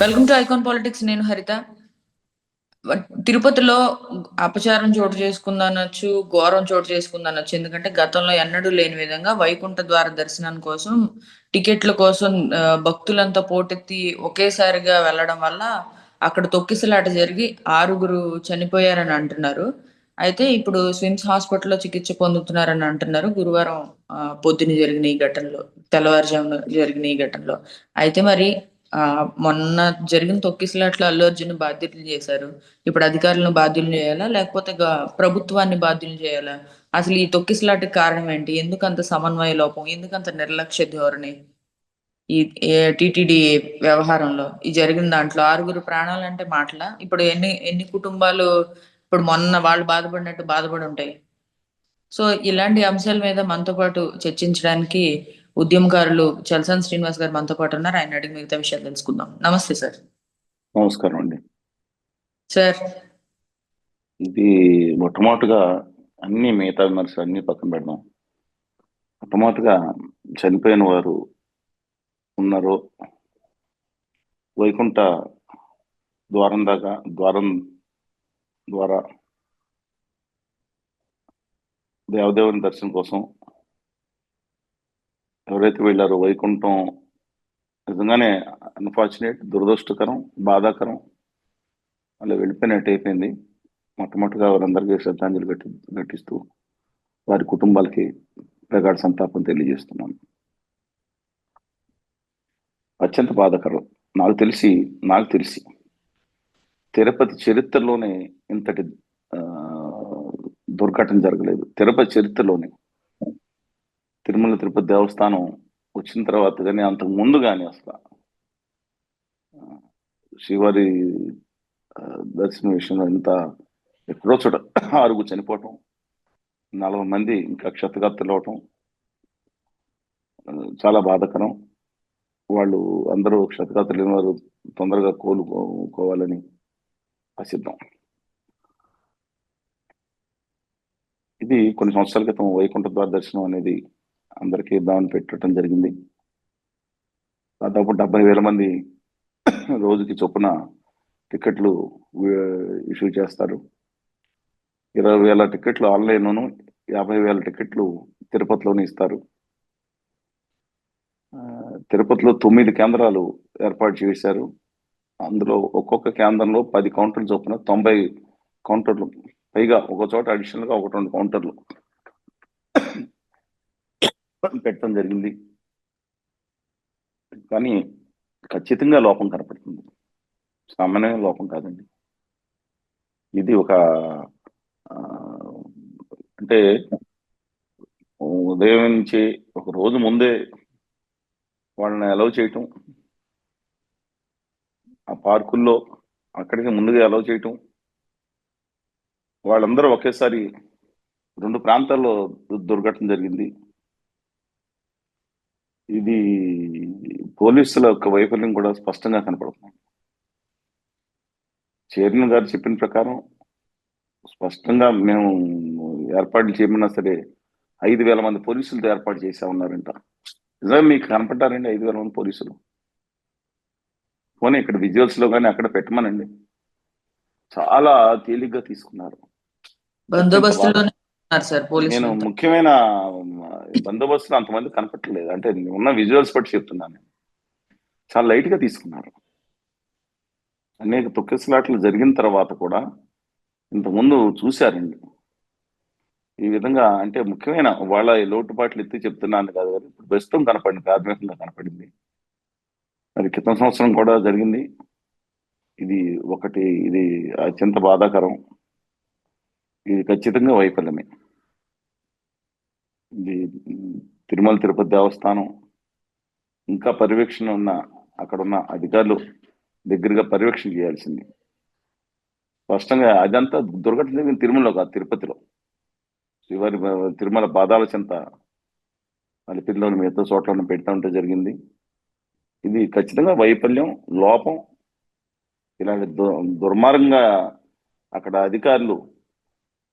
Welcome to icon politics నేను హరిత. తిరుపతిలో అపచారం చోటు చేసుకుందనొచ్చు ఘోరం చోటు చేసుకుందనొచ్చు. ఎందుకంటే గతంలో ఎన్నడూ లేని విధంగా వైకుంఠ ద్వార దర్శనం కోసం టికెట్ల కోసం భక్తులంతా పోటెత్తి ఒకేసారిగా వెళ్ళడం వల్ల అక్కడ తొక్కిసలాట జరిగి ఆరుగురు చనిపోయారని అంటున్నారు. అయితే ఇప్పుడు స్విమ్స్ హాస్పిటల్లో చికిత్స పొందుతున్నారని అంటున్నారు. గురువారం ఆ, పొద్దున జరిగిన ఈ ఘటనలో తెల్లవారుజామున జరిగిన ఈ ఘటనలో. అయితే మరి ఆ మొన్న జరిగిన తొక్కిసలాట్లో అల్లు అర్జున్ బాధ్యతలు చేశారు. ఇప్పుడు అధికారులను బాధ్యులు చేయాలా? లేకపోతే ప్రభుత్వాన్ని బాధ్యులు చేయాలా? అసలు ఈ తొక్కిసలాటకి కారణం ఏంటి? ఎందుకంత సమన్వయ లోపం? ఎందుకంత నిర్లక్ష్య ధోరణి? ఈ టిటిడి వ్యవహారంలో? ఈ జరిగిన దాంట్లో ఆరుగురు ప్రాణాలంటే మాటల? ఇప్పుడు ఎన్ని ఎన్ని కుటుంబాలు ఇప్పుడు మొన్న వాళ్ళు బాధపడినట్టు బాధపడి ఉంటాయి. సో ఇలాంటి అంశాల మీద మనతో పాటు చర్చించడానికి ఉద్యమకారులు చలసాని శ్రీనివాస్ గారు మనతో పాటు ఉన్నారు. ఆయన అడిగి మిగతా విషయాలు తెలుసుకుందాం. నమస్తే సార్. నమస్కారం అండి. సార్. ఇది మొట్టమొదటిగా అన్ని మిగతా విమర్శలు అన్ని పక్కన పెడదాం. మొట్టమొదటిగా చనిపోయిన వారు ఉన్నారు వైకుంఠ ద్వారం దాకా ద్వారం ద్వారా దేవదేవుని దర్శనం కోసం ఎవరైతే వెళ్ళారో వైకుంఠం నిజంగానే అన్ఫార్చునేట్ దురదృష్టకరం బాధాకరం. అలా వెళ్ళిపోయినట్టు అయిపోయింది. మొట్టమొదటిగా వారందరికీ శ్రద్ధాంజలి ఘటి ఘటిస్తూ వారి కుటుంబాలకి ప్రగాఢ సంతాపం తెలియజేస్తున్నాను. అత్యంత బాధాకరం. నాకు తెలిసి నాకు తెలిసి తిరుపతి చరిత్రలోనే ఇంతటి ఆ, దుర్ఘటన జరగలేదు. తిరుపతి చరిత్రలోనే తిరుమల తిరుపతి దేవస్థానం వచ్చిన తర్వాత కానీ అంతకు ముందు కానీ అసలు ఆ, శ్రీవారి విషయంలో ఇంత ఎక్కడో చోట ఆరుగు చనిపోవటం నలభై మంది ఇంకా క్షతగాత్రులు అవటం చాలా బాధాకరం. వాళ్ళు అందరూ క్షతగాత్రులు తెలియని వారు తొందరగా కోలుకోవాలని ఆశిద్దాం. ఇది కొన్ని సంవత్సరాల క్రితం వైకుంఠ ద్వార దర్శనం అనేది అందరికీ ఇద్దామని పెట్టడం జరిగింది. దాదాపు డెబ్బై వేల మంది రోజుకి చొప్పున టికెట్లు ఇష్యూ చేస్తారు. ఇరవై వేల టికెట్లు ఆన్లైన్లోను యాభై వేల టికెట్లు తిరుపతిలోనే ఇస్తారు. తిరుపతిలో తొమ్మిది కేంద్రాలు ఏర్పాటు చేశారు. అందులో ఒక్కొక్క కేంద్రంలో పది కౌంటర్లు చొప్పున తొంభై కౌంటర్లు పైగా ఒక చోట అడిషనల్గా ఒకటి రెండు కౌంటర్లు పెట్టడం జరిగింది. కానీ ఖచ్చితంగా లోపం కనపడుతుంది. సామాన్యమైన లోపం కాదండి. ఇది ఒక అంటే ఉదయం నుంచి ఒక రోజు ముందే వాళ్ళని అలౌ చేయటం ఆ పార్కుల్లో అక్కడికి ముందుగా అలౌ చేయటం వాళ్ళందరూ ఒకేసారి రెండు ప్రాంతాల్లో దుర్ఘటన జరిగింది. ఇది పోలీసుల యొక్క వైఫల్యం కూడా స్పష్టంగా కనపడుతుంది. చైర్మన్ గారు చెప్పిన ప్రకారం స్పష్టంగా మేము ఏర్పాట్లు చేయమన్నా సరే ఐదు వేల మంది పోలీసులతో ఏర్పాటు చేసా ఉన్నారంట నిజంగా మీకు కనపడ్డారండి ఐదు వేల మంది పోలీసులు? పోనీ ఇక్కడ విజువల్స్లో కానీ అక్కడ పెట్టమనండి. చాలా తేలిగ్గా తీసుకున్నారు. బందోబస్తులోనే నేను ముఖ్యమైన బందోబస్తులు అంతమంది కనపట్టలేదు అంటే ఉన్న విజువల్స్ బట్టి చెప్తున్నాను చాలా లైట్గా తీసుకున్నారు. అనేక తొక్కిసలాట్లు జరిగిన తర్వాత కూడా ఇంతకుముందు చూశారండి. ఈ విధంగా అంటే ముఖ్యమైన వాళ్ళ లోటుపాట్లు ఎత్తి చెప్తున్నాను కాదు కానీ ఇప్పుడు ప్రస్తుతం కనపడింది ప్రాథమికంగా కనపడింది. అది క్రితం సంవత్సరం కూడా జరిగింది. ఇది ఒకటి ఇది అత్యంత బాధాకరం. ఇది ఖచ్చితంగా వైఫల్యమే. ఇది తిరుమల తిరుపతి దేవస్థానం ఇంకా పర్యవేక్షణ ఉన్న అక్కడ ఉన్న అధికారులు దగ్గరగా పర్యవేక్షణ చేయాల్సింది. స్పష్టంగా అదంతా దుర్ఘటన జరిగింది తిరుమలలో కాదు తిరుపతిలో. శ్రీవారి తిరుమల పాదాల చెంత అలిపిరిలోని మిగతా చోట్లను పెడతా ఉంటే జరిగింది. ఇది ఖచ్చితంగా వైఫల్యం లోపం. ఇలాంటి దు దుర్మార్గంగా అక్కడ అధికారులు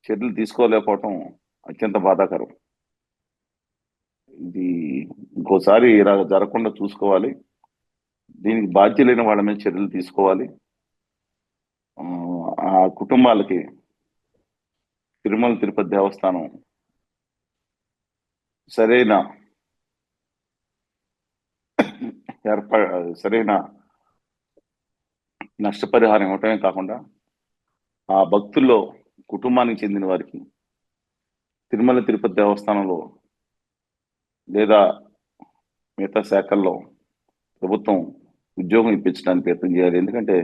చర్యలు తీసుకోలేకపోవటం అత్యంత బాధాకరం. ఇది ఇంకోసారి ఇలా జరగకుండా చూసుకోవాలి. దీనికి బాధ్యులైన వాళ్ళ మీద చర్యలు తీసుకోవాలి. ఆ, కుటుంబాలకి తిరుమల తిరుపతి దేవస్థానం సరైన ఏర్పా సరైన నష్టపరిహారం ఇవ్వటమే కాకుండా ఆ భక్తుల్లో కుటుంబానికి చెందిన వారికి తిరుమల తిరుపతి దేవస్థానంలో లేదా మిగతా శాఖల్లో ప్రభుత్వం ఉద్యోగం ఇప్పించడానికి ప్రయత్నం చేయాలి. ఎందుకంటే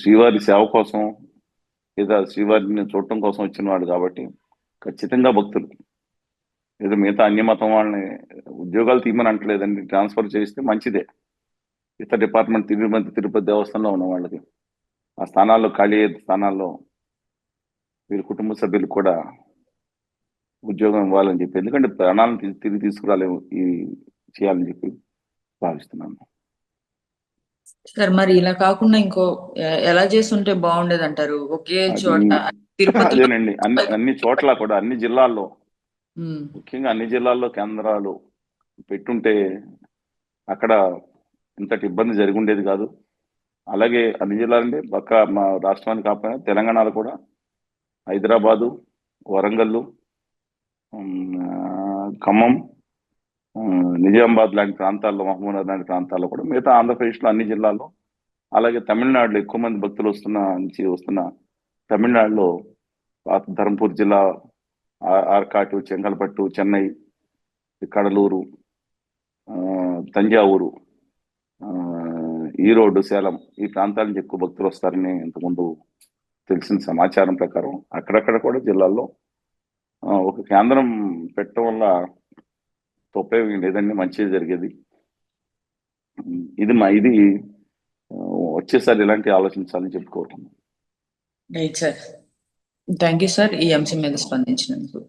శ్రీవారి సేవ కోసం లేదా శ్రీవారిని చూడటం కోసం వచ్చిన వాడు కాబట్టి ఖచ్చితంగా భక్తులు. లేదా మిగతా అన్యమతం వాళ్ళని ఉద్యోగాలు తీయమని అంటలేదండి. ట్రాన్స్ఫర్ చేస్తే మంచిదే. ఇతర డిపార్ట్మెంట్ తిరుమల తిరుపతి దేవస్థానంలో ఉన్న వాళ్ళకి. ఆ స్థానాల్లో ఖాళీ అయ్యే స్థానాల్లో వీరి కుటుంబ సభ్యులు కూడా ఉద్యోగం ఇవ్వాలని చెప్పి ఎందుకంటే ప్రాణాలను తిరిగి తీసుకురాలేము ఈ చేయాలని చెప్పి భావిస్తున్నాను. సార్ మరి ఇలా కాకుండా ఇంకో ఎలా చేస్తుంటే బాగుండేది అంటారు ఒకే చోట అదేనండి. అన్ని అన్ని చోట్ల కూడా అన్ని జిల్లాల్లో. ముఖ్యంగా అన్ని జిల్లాల్లో కేంద్రాలు పెట్టుంటే అక్కడ ఇంతటి ఇబ్బంది జరిగి ఉండేది కాదు. అలాగే అన్ని జిల్లాలంటే పక్క మా రాష్ట్రానికి కాకపోయినా తెలంగాణలో కూడా హైదరాబాదు వరంగల్ ఖమ్మం నిజామాబాద్ లాంటి ప్రాంతాల్లో మహబూబ్నగర్ లాంటి ప్రాంతాల్లో కూడా మిగతా ఆంధ్రప్రదేశ్లో అన్ని జిల్లాల్లో అలాగే తమిళనాడులో ఎక్కువ మంది భక్తులు వస్తున్న నుంచి వస్తున్న తమిళనాడులో ధర్మపూర్ జిల్లా ఆర్కాటు చెంగల్పట్టు చెన్నై కడలూరు ఆ, తంజావూరు ఆ, ఈరోడ్ సేలం ఈ ప్రాంతాల నుంచి ఎక్కువ భక్తులు వస్తారని ఇంతకుముందు తెలిసిన సమాచారం ప్రకారం అక్కడక్కడ కూడా జిల్లాల్లో ఒక కేంద్రం పెట్టడం వల్ల ఉపయోగం లేదండి మంచిగా జరిగేది. ఇది మా ఇది వచ్చేసారి ఇలాంటి ఆలోచించాలని చెప్పుకోవటం. సార్ థ్యాంక్ యూ సార్ ఈ అంశం మీద స్పందించినందుకు.